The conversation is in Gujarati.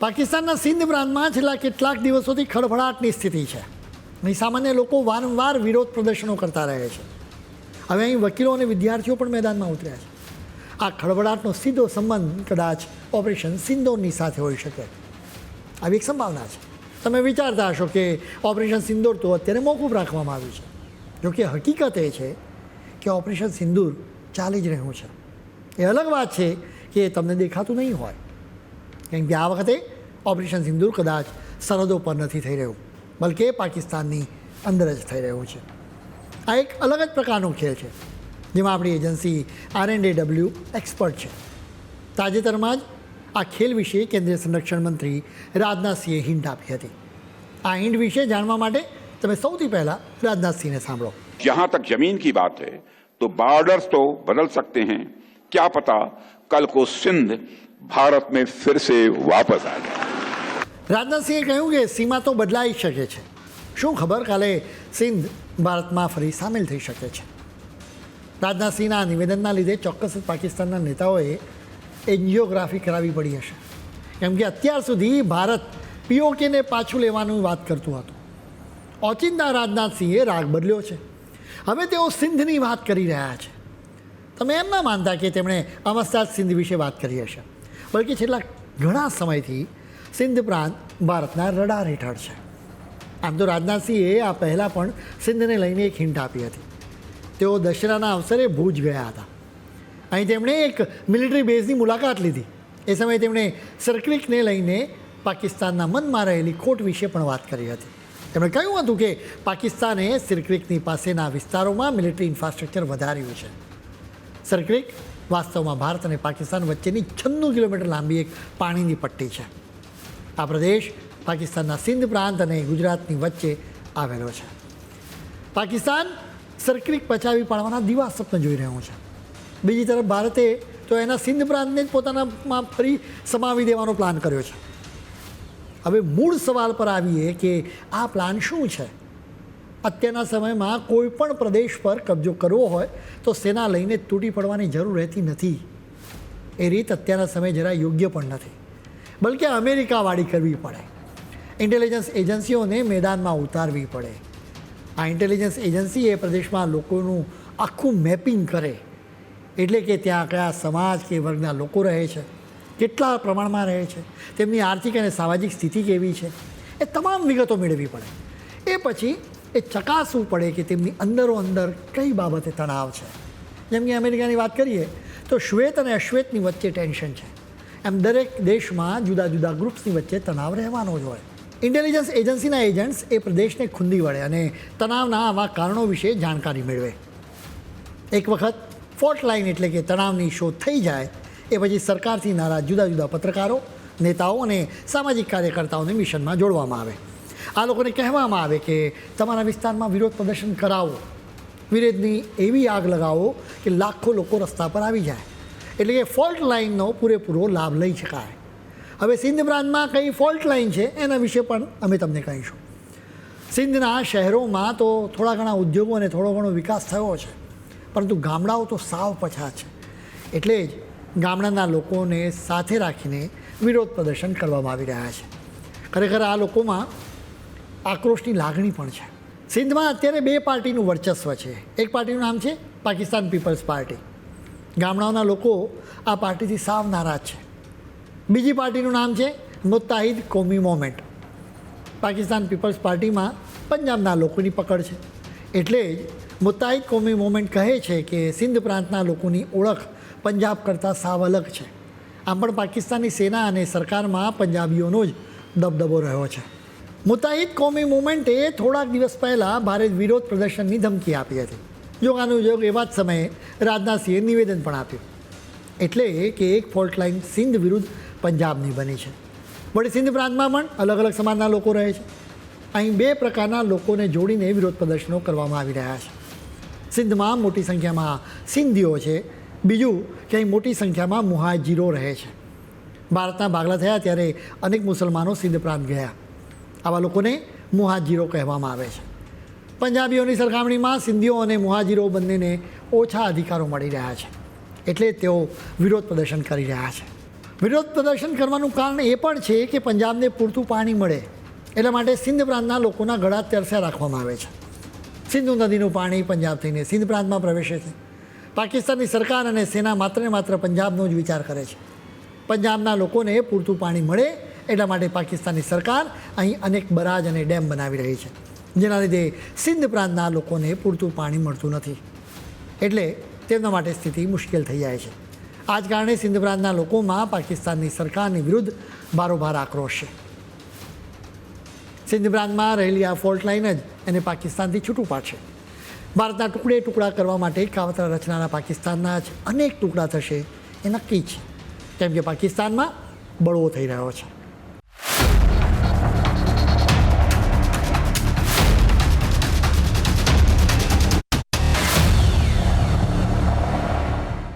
પાકિસ્તાનના સિંધ પ્રાંતમાં છેલ્લા કેટલાક દિવસોથી ખળભળાટની સ્થિતિ છે. અહીં સામાન્ય લોકો વારંવાર વિરોધ પ્રદર્શનો કરતા રહે છે. હવે અહીં વકીલો અને વિદ્યાર્થીઓ પણ મેદાનમાં ઉતર્યા છે. આ ખળભળાટનો સીધો સંબંધ કદાચ ઓપરેશન સિંદોરની સાથે હોઈ શકે. આવી એક સંભાવના છે. તમે વિચારતા હશો કે ઓપરેશન સિંદૂર તો અત્યારે મોકૂફ રાખવામાં આવ્યું છે. જોકે હકીકત એ છે કે ઓપરેશન સિંદૂર ચાલી જ રહ્યું છે. એ અલગ વાત છે કે તમને દેખાતું નહીં હોય. કેમ કે આ વખતે ઓપરેશન સિંદૂર કદાચ સરહદો પર નથી થઈ રહ્યું બલકે પાકિસ્તાનની અંદર જ થઈ રહ્યું છે આ એક અલગ જ પ્રકારનો ખેલ છે જેમાં આપણી agency R and A W expert છે તાજેતરમાં જ આ ખેલ વિશે કેન્દ્રીય સંરક્ષણ મંત્રી રાજનાથસિંહે હિન્ટ આપી હતી આ હિન્ટ વિશે જાણવા માટે તમે સૌથી પહેલાં રાજનાથસિંહને સાંભળો जहां तक जमीन की बात है तो बॉर्डर्स तो बदल सकते हैं क्या पता कल को सिंध भारत में फिर से वापस आ जाए રાજનાથસિંહે કહ્યું કે સીમા તો બદલાઈ શકે છે શું ખબર કાલે સિંધ ભારતમાં ફરી સામેલ થઈ શકે છે રાજનાથસિંહના આ નિવેદનના લીધે ચોક્કસ જ પાકિસ્તાનના નેતાઓએ એન્જિયોગ્રાફી કરાવી પડી હશે કેમ કે અત્યાર સુધી ભારત પીઓકેને પાછું લેવાનું વાત કરતું હતું ઓચિંતા રાજનાથસિંહે રાગ બદલ્યો છે હવે તેઓ સિંધની વાત કરી રહ્યા છે તમે એમ ના માનતા કે તેમણે અમસ્તા જ સિંધ વિશે વાત કરી હશે બલકે છેલ્લા ઘણા સમયથી સિંધ પ્રાંત ભારતના રડાર હેઠળ છે. આમ તો રાજનાથસિંહે આ પહેલાં પણ સિંધને લઈને એક હિંટ આપી હતી. તેઓ દશેરાના અવસરે ભુજ ગયા હતા. અહીં તેમણે એક મિલિટરી બેઝની મુલાકાત લીધી. એ સમયે તેમણે સર્કિટને લઈને પાકિસ્તાનના મનમાં રહેલી ખોટ વિશે પણ વાત કરી હતી. તેમણે કહ્યું હતું કે પાકિસ્તાને સિરક્રિકની પાસેના વિસ્તારોમાં મિલિટરી ઇન્ફ્રાસ્ટ્રક્ચર વધાર્યું છે. સર્કિટ વાસ્તવમાં ભારત અને પાકિસ્તાન વચ્ચેની છન્નું કિલોમીટર લાંબી એક પાણીની પટ્ટી છે. આ પ્રદેશ પાકિસ્તાનના સિંધ પ્રાંત અને ગુજરાતની વચ્ચે આવેલો છે. પાકિસ્તાન સરક્રિક પચાવી પાડવાના દિવા સ્વપ્ન જોઈ રહ્યું છે. બીજી તરફ ભારતે તો એના સિંધ પ્રાંતને જ પોતાનામાં ફરી સમાવી દેવાનો પ્લાન કર્યો છે. હવે મૂળ સવાલ પર આવીએ કે આ પ્લાન શું છે? અત્યારના સમયમાં કોઈ પણ પ્રદેશ પર કબજો કરવો હોય તો સેના લઈને તૂટી પડવાની જરૂર રહેતી નથી. એ રીત અત્યારના સમયે જરા યોગ્ય પણ નથી. બલકે અમેરિકાવાળી કરવી પડે. ઇન્ટેલિજન્સ એજન્સીઓને મેદાનમાં ઉતારવી પડે. આ ઇન્ટેલિજન્સ એજન્સી એ પ્રદેશમાં લોકોનું આખું મેપિંગ કરે. એટલે કે ત્યાં કયા સમાજ કે વર્ગના લોકો રહે છે. કેટલા પ્રમાણમાં રહે છે? તેમની આર્થિક અને સામાજિક સ્થિતિ કેવી છે? એ તમામ વિગતો મેળવવી પડે. એ પછી એ ચકાસવું પડે કે તેમની અંદરો અંદર કઈ બાબતે તણાવ છે. જેમ કે અમેરિકાની વાત કરીએ, તો શ્વેત અને અશ્વેતની વચ્ચે ટેન્શન છે. એમ દરેક દેશમાં જુદા જુદા ગ્રુપ્સની વચ્ચે તણાવ રહેવાનો જ હોય. ઇન્ટેલિજન્સ એજન્સીના એજન્ટ્સ એ પ્રદેશને ખુંદી વળે અને તણાવના આવા કારણો વિશે જાણકારી મેળવે. એક વખત ફોર્ટ લાઇન એટલે કે તણાવની શોધ થઈ જાય, એ પછી સરકારથી નારાજ જુદા જુદા પત્રકારો, નેતાઓ અને સામાજિક કાર્યકર્તાઓને મિશનમાં જોડવામાં આવે. આ લોકોને કહેવામાં આવે કે તમારા વિસ્તારમાં વિરોધ પ્રદર્શન કરાવો. વિરોધની એવી આગ લગાવો કે લાખો લોકો રસ્તા પર આવી જાય. એટલે કે ફોલ્ટ લાઇનનો પૂરેપૂરો લાભ લઈ શકાય. હવે સિંધ પ્રાંતમાં કઈ ફોલ્ટ લાઇન છે એના વિશે પણ અમે તમને કહીશું. સિંધના શહેરોમાં તો થોડા ઘણા ઉદ્યોગો અને થોડો ઘણો વિકાસ થયો છે. પરંતુ ગામડાઓ તો સાવ પછાત છે. એટલે જ ગામડાના લોકોને સાથે રાખીને વિરોધ પ્રદર્શન કરવામાં આવી રહ્યા છે. ખરેખર આ લોકોમાં આક્રોશની લાગણી પણ છે. સિંધમાં અત્યારે બે પાર્ટીનું વર્ચસ્વ છે. એક પાર્ટીનું નામ છે પાકિસ્તાન પીપલ્સ પાર્ટી. ગામડાઓના લોકો આ પાર્ટીથી સાવ નારાજ છે. બીજી પાર્ટીનું નામ છે મુત્તાહિદ કોમી મોમેન્ટ પાકિસ્તાન પીપલ્સ પાર્ટીમાં પંજાબના લોકોની પકડ છે. એટલે જ મુત્તાહિદ કોમી મોમેન્ટ કહે છે કે સિંધ પ્રાંતના લોકોની ઓળખ પંજાબ કરતાં સાવ અલગ છે. આમ પણ પાકિસ્તાની સેના અને સરકારમાં પંજાબીઓનો જ દબદબો રહ્યો છે. મુત્તાહિદ કોમી મુવમેન્ટે થોડાક દિવસ પહેલાં ભારે વિરોધ પ્રદર્શનની ધમકી આપી હતી. યોગાનુયોગ એવા જ સમયે રાજનાથસિંહે નિવેદન પણ આપ્યું. એટલે કે એક ફોલ્ટ લાઇન સિંધ વિરુદ્ધ પંજાબની બની છે. વળી સિંધ પ્રાંતમાં પણ અલગ અલગ સમાજના લોકો રહે છે. અહીં બે પ્રકારના લોકોને જોડીને વિરોધ પ્રદર્શનો કરવામાં આવી રહ્યા છે. સિંધમાં મોટી સંખ્યામાં સિંધીઓ છે. બીજું કે અહીં મોટી સંખ્યામાં મુહાજીરો રહે છે. ભારતના ભાગલા થયા ત્યારે અનેક મુસલમાનો સિંધ પ્રાંત ગયા. આવા લોકોને મુહાજીરો કહેવામાં આવે છે. પંજાબીઓની સરખામણીમાં સિંધીઓ અને મુહાજીરો બંનેને ઓછા અધિકારો મળી રહ્યા છે. એટલે તેઓ વિરોધ પ્રદર્શન કરી રહ્યા છે. વિરોધ પ્રદર્શન કરવાનું કારણ એ પણ છે કે પંજાબને પૂરતું પાણી મળે, એટલા માટે સિંધ પ્રાંતના લોકોના ગળા તરસ્યા રાખવામાં આવે છે. સિંધુ નદીનું પાણી પંજાબ થઈને સિંધ પ્રાંતમાં પ્રવેશે છે. પાકિસ્તાનની સરકાર અને સેના માત્ર ને માત્ર પંજાબનો જ વિચાર કરે છે. પંજાબના લોકોને પૂરતું પાણી મળે એટલા માટે પાકિસ્તાનની સરકાર અહીં અનેક બરાજ અને ડેમ બનાવી રહી છે, જેના લીધે સિંધ પ્રાંતના લોકોને પૂરતું પાણી મળતું નથી. એટલે તેમના માટે સ્થિતિ મુશ્કેલ થઈ જાય છે. આ જ કારણે સિંધ પ્રાંતના લોકોમાં પાકિસ્તાનની સરકારની વિરુદ્ધ બારોબાર આક્રોશ છે. સિંધ પ્રાંતમાં રહેલી આ ફોલ્ટ લાઇન જ એને પાકિસ્તાનથી છૂટું પાડશે ભારતના ટુકડે ટુકડા કરવા માટે કાવતરા રચનારા પાકિસ્તાનના જ અનેક ટુકડા થશે એ નક્કી છે. કેમ કે પાકિસ્તાનમાં બળવો થઈ રહ્યો છે.